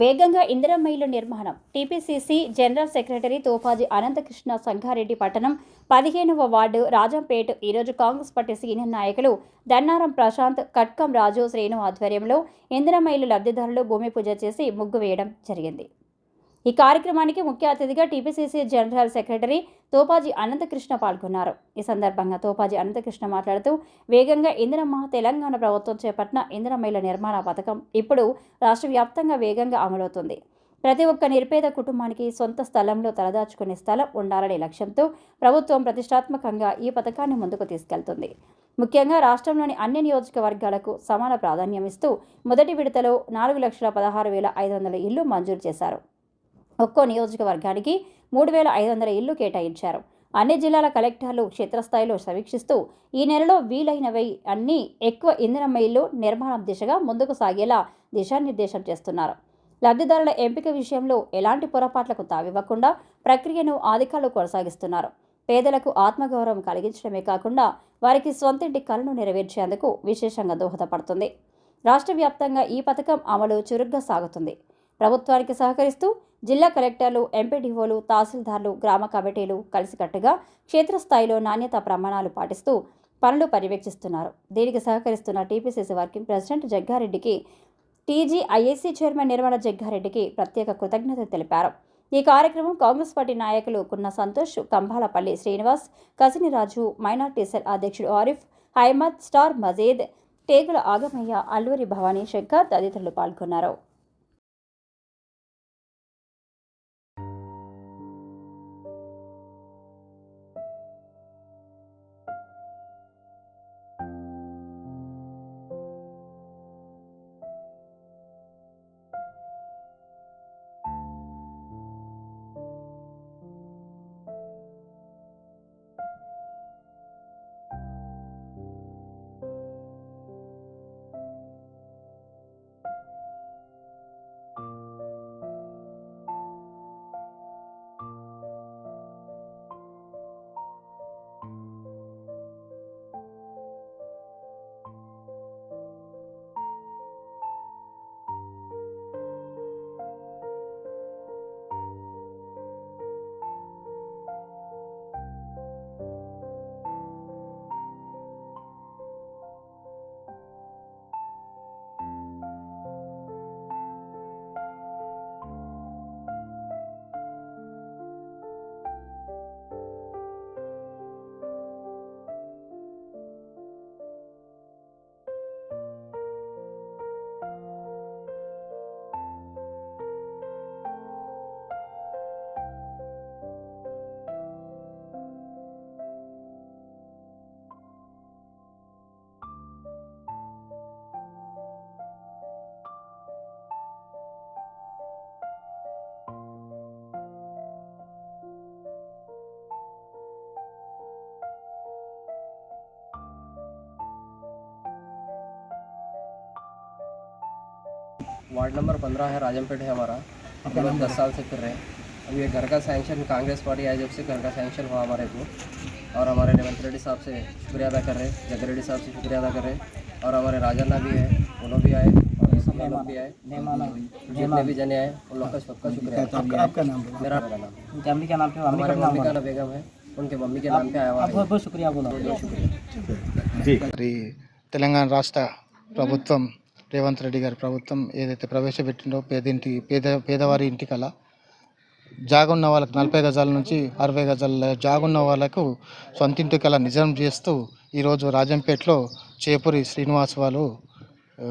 వేగంగా ఇందిరమ్మ నిర్మాణం. TPCC general secretary Topaji Anantakrishna Sangareddy పట్టణం పదిహేనవ వార్డు రాజంపేట్. ఈరోజు కాంగ్రెస్ పార్టీ సీనియర్ నాయకులు దన్నారం ప్రశాంత్ కట్కం రాజు శ్రీను ఆధ్వర్యంలో ఇందిరమ్మ లబ్ధిదారులు భూమి పూజ చేసి ముగ్గు వేయడం జరిగింది. ఈ కార్యక్రమానికి ముఖ్య అతిథిగా TPCC general secretary Topaji Anantakrishna పాల్గొన్నారు. ఈ సందర్భంగా తోపాజీ అనంతకృష్ణ మాట్లాడుతూ వేగంగా ఇందిరమ్మ తెలంగాణ ప్రభుత్వం చేపట్టిన ఇందిరమ్మ నిర్మాణ పథకం ఇప్పుడు రాష్ట్ర వ్యాప్తంగా వేగంగా అమలవుతుంది. ప్రతి ఒక్క నిరుపేద కుటుంబానికి సొంత స్థలంలో తలదాచుకునే స్థలం ఉండాలనే లక్ష్యంతో ప్రభుత్వం ప్రతిష్టాత్మకంగా ఈ పథకాన్ని ముందుకు తీసుకెళ్తుంది. ముఖ్యంగా రాష్ట్రంలోని అన్ని నియోజకవర్గాలకు సమాన ప్రాధాన్యం ఇస్తూ మొదటి విడతలో నాలుగు లక్షల పదహారు వేల ఐదు వందల ఇళ్ళు మంజూరు చేశారు. ఒక్కో నియోజకవర్గానికి మూడు వేల ఐదు వందల ఇళ్ళు కేటాయించారు. అన్ని జిల్లాల కలెక్టర్లు క్షేత్రస్థాయిలో సమీక్షిస్తూ ఈ నెలలో వీలైనవి అన్ని ఎక్కువ ఇంధనమ్మ ఇల్లు నిర్మాణం దిశగా ముందుకు సాగేలా దిశానిర్దేశం చేస్తున్నారు. లబ్ధిదారుల ఎంపిక విషయంలో ఎలాంటి పొరపాట్లకు తావివ్వకుండా ప్రక్రియను అధికారులు కొనసాగిస్తున్నారు. పేదలకు ఆత్మగౌరవం కలిగించడమే కాకుండా వారికి సొంతింటి కలను నెరవేర్చేందుకు విశేషంగా దోహదపడుతుంది. రాష్ట్ర వ్యాప్తంగా ఈ పథకం అమలు చురుగ్గా సాగుతుంది. ప్రభుత్వానికి సహకరిస్తూ జిల్లా కలెక్టర్లు ఎంపీడీఓలు తహసీల్దార్లు గ్రామ కమిటీలు కలిసికట్టుగా క్షేత్రస్థాయిలో నాణ్యత ప్రమాణాలు పాటిస్తూ పనులు పర్యవేక్షిస్తున్నారు. దీనికి సహకరిస్తున్న టీపీసీసీ వర్కింగ్ ప్రెసిడెంట్ జగ్గారెడ్డికి టీజీ ఐఏసీ చైర్మన్ నిర్మల జగ్గారెడ్డికి ప్రత్యేక కృతజ్ఞతలు తెలిపారు. ఈ కార్యక్రమం కాంగ్రెస్ పార్టీ నాయకులు కున్న సంతోష్ కంభాలపల్లి శ్రీనివాస్ కసినిరాజు మైనార్టీ సెల్ అధ్యక్షుడు ఆరిఫ్ హైమద్ స్టార్ మజీద్ టేగుల ఆగమయ్య అల్లూరి భవానీ శంకర్ తదితరులు పాల్గొన్నారు. वार्ड नंबर पंद्रह है राजमपेट है हमारा। हम दस साल से फिर रहे हैं। अब ये घर का सेंक्शन कांग्रेस पार्टी आई जब से घर का सेंक्शन हुआ हमारे को और हमारे रेवंत रेड्डी साहब से शुक्रिया अदा कर रहे हैं जगह रेड्डी साहब से शुक्रिया अदा कर रहे हैं और हमारे राजाना भी है उन्होंने भी आए और भी आए। जितने भी जने आए उन लोग का सबका शुक्रिया। आपका नाम मेरा नाम का नाम हमारे मम्मी का नाम बेगम है। उनके मम्मी के नाम पे आया हुआ बहुत बहुत शुक्रिया बोला। तेलंगाना राष्ट्र प्रभुत्व రేవంత్ రెడ్డి గారి ప్రభుత్వం ఏదైతే ప్రవేశపెట్టిందో పేదింటి పేద పేదవారి ఇంటికల జాగున్న వాళ్ళకి నలభై గజాల నుంచి అరవై గజాల జాగున్న వాళ్ళకు సొంతింటి కల నిజం చేస్తూ ఈరోజు రాజంపేటలో చేపూరి శ్రీనివాస్ వాళ్ళు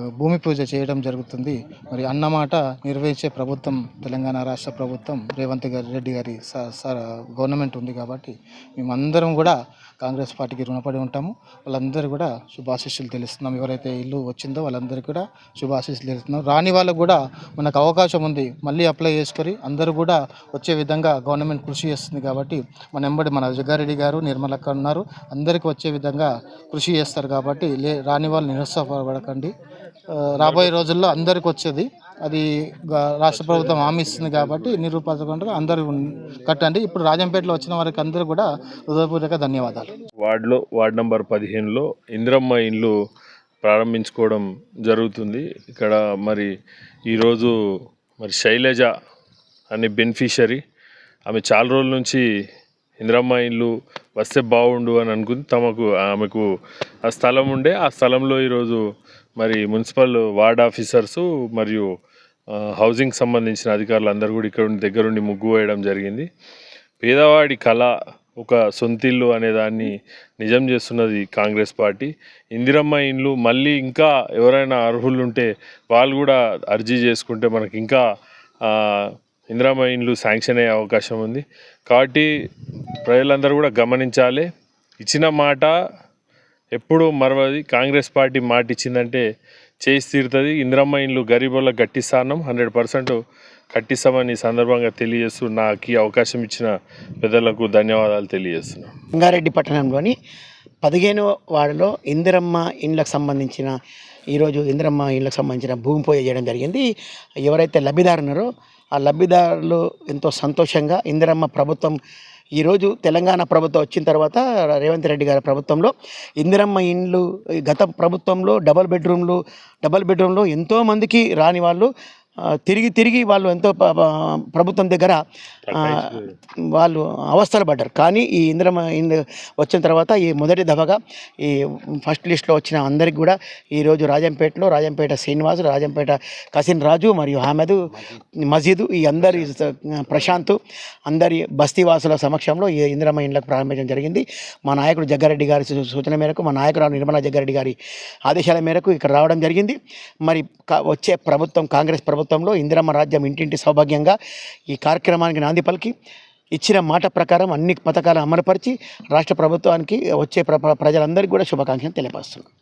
భూమి పూజ చేయడం జరుగుతుంది. మరి అన్నమాట నిర్వహించే ప్రభుత్వం తెలంగాణ రాష్ట్ర ప్రభుత్వం రేవంత్ గారి రెడ్డి గారి స- స- గవర్నమెంట్ ఉంది కాబట్టి మేమందరం కూడా కాంగ్రెస్ పార్టీకి రుణపడి ఉంటాము. వాళ్ళందరూ కూడా శుభాశీస్సులు తెలుస్తున్నాం. ఎవరైతే ఇల్లు వచ్చిందో వాళ్ళందరికీ కూడా శుభాశీస్సులు తెలుస్తున్నాం. రాని వాళ్ళకు కూడా మనకు అవకాశం ఉంది. మళ్ళీ అప్లై చేసుకొని అందరూ కూడా వచ్చే విధంగా గవర్నమెంట్ కృషి చేస్తుంది కాబట్టి మన ఎంబడి మన జగ్గారెడ్డి గారు నిర్మలక్క ఉన్నారు. అందరికీ వచ్చే విధంగా కృషి చేస్తారు కాబట్టి లే రాని వాళ్ళు నిరుత్సాహపడకండి రాబోయే రోజుల్లో అందరికి వచ్చేది. అది రాష్ట్ర ప్రభుత్వం హామీ ఇస్తుంది కాబట్టి నిరూపణగా అందరూ కట్టండి. ఇప్పుడు రాజంపేటలో వచ్చిన వారికి అందరూ కూడా హృదయపూర్వక ధన్యవాదాలు. వార్డులో వార్డ్ నంబర్ పదిహేనులో ఇందిరమ్మ ఇండ్లు ప్రారంభించుకోవడం జరుగుతుంది. ఇక్కడ మరి ఈరోజు మరి శైలజ అనే బెనిఫిషరీ ఆమె చాలా రోజుల నుంచి ఇందిరమ్మ ఇల్లు వస్తే బాగుండు అని అనుకుంది తమకు ఆమెకు ఆ స్థలం ఉండే. ఆ స్థలంలో ఈరోజు మరి మున్సిపల్ వార్డ్ ఆఫీసర్సు మరియు హౌసింగ్ సంబంధించిన అధికారులు అందరూ కూడా ఇక్కడ దగ్గరుండి ముగ్గు వేయడం జరిగింది. పేదవాడి కళ ఒక సొంతిల్లు అనే దాన్ని నిజం చేస్తున్నది కాంగ్రెస్ పార్టీ. ఇందిరమ్మ ఇండ్లు మళ్ళీ ఇంకా ఎవరైనా అర్హులు ఉంటే వాళ్ళు కూడా అర్జీ చేసుకుంటే మనకి ఇంకా ఆ, ఇండ్లు శాంక్షన్ అయ్యే అవకాశం ఉంది. కాబట్టి ప్రజలందరూ కూడా గమనించాలి. ఇచ్చిన మాట ఎప్పుడు మరవది. కాంగ్రెస్ పార్టీ మాట ఇచ్చిందంటే చేసి తీరుతుంది. ఇందిరమ్మ ఇండ్లు గట్టి స్థానం హండ్రెడ్ పర్సెంట్ కట్టిస్తామని సందర్భంగా తెలియజేస్తూ నాకు ఈ అవకాశం ఇచ్చిన పెద్దలకు ధన్యవాదాలు తెలియజేస్తున్నాను రంగారెడ్డి పట్టణంలోని పదిహేను వాడలో ఇందిరమ్మ ఇండ్లకు సంబంధించిన ఈరోజు ఇందిరమ్మ ఇండ్లకు సంబంధించిన భూమి పూజ చేయడం జరిగింది. ఎవరైతే లబ్ధిదారు ఉన్నారో ఆ లబ్ధిదారులు ఎంతో సంతోషంగా ఇందిరమ్మ ప్రభుత్వం ఈరోజు తెలంగాణ ప్రభుత్వం వచ్చిన తర్వాత రేవంత్ రెడ్డి గారి ప్రభుత్వంలో ఇందిరమ్మ ఇండ్లు గత ప్రభుత్వంలో డబల్ బెడ్రూమ్లు డబల్ బెడ్రూమ్లో ఎంతోమందికి రాని వాళ్ళు తిరిగి తిరిగి వాళ్ళు ఎంతో ప్రభుత్వం దగ్గర వాళ్ళు అవస్థలు పడ్డారు. కానీ ఈ ఇందిరమ్మ ఇండ్లు వచ్చిన తర్వాత ఈ మొదటి దఫగా ఈ ఫస్ట్ లిస్ట్లో వచ్చిన అందరికి కూడా ఈరోజు రాజంపేటలో రాజంపేట శ్రీనివాస్ రాజంపేట కసిన్ రాజు మరియు అహ్మద్ మజీదు. ఈ అందరి ప్రశాంత్ అందరి బస్తీవాసుల సమక్షంలో ఈ ఇందిరమ్మ ఇండ్లకు ప్రారంభించడం జరిగింది. మా నాయకుడు జగ్గారెడ్డి గారి సూచన మేరకు మా నాయకురాలు నిర్మలా జగ్గారెడ్డి గారి ఆదేశాల మేరకు ఇక్కడ రావడం జరిగింది. మరి కా- వచ్చే ప్రభుత్వం కాంగ్రెస్ ప్రభుత్వంలో ఇందిరమ్మ రాజ్యం ఇంటింటి సౌభాగ్యంగా ఈ కార్యక్రమానికి నాంది పలికి. ఇచ్చిన మాట ప్రకారం అన్ని పథకాలు అమలుపరిచి రాష్ట్ర ప్రభుత్వానికి వచ్చే ప్ర ప్రజలందరికీ కూడా శుభాకాంక్షలు తెలియపరుస్తున్నాను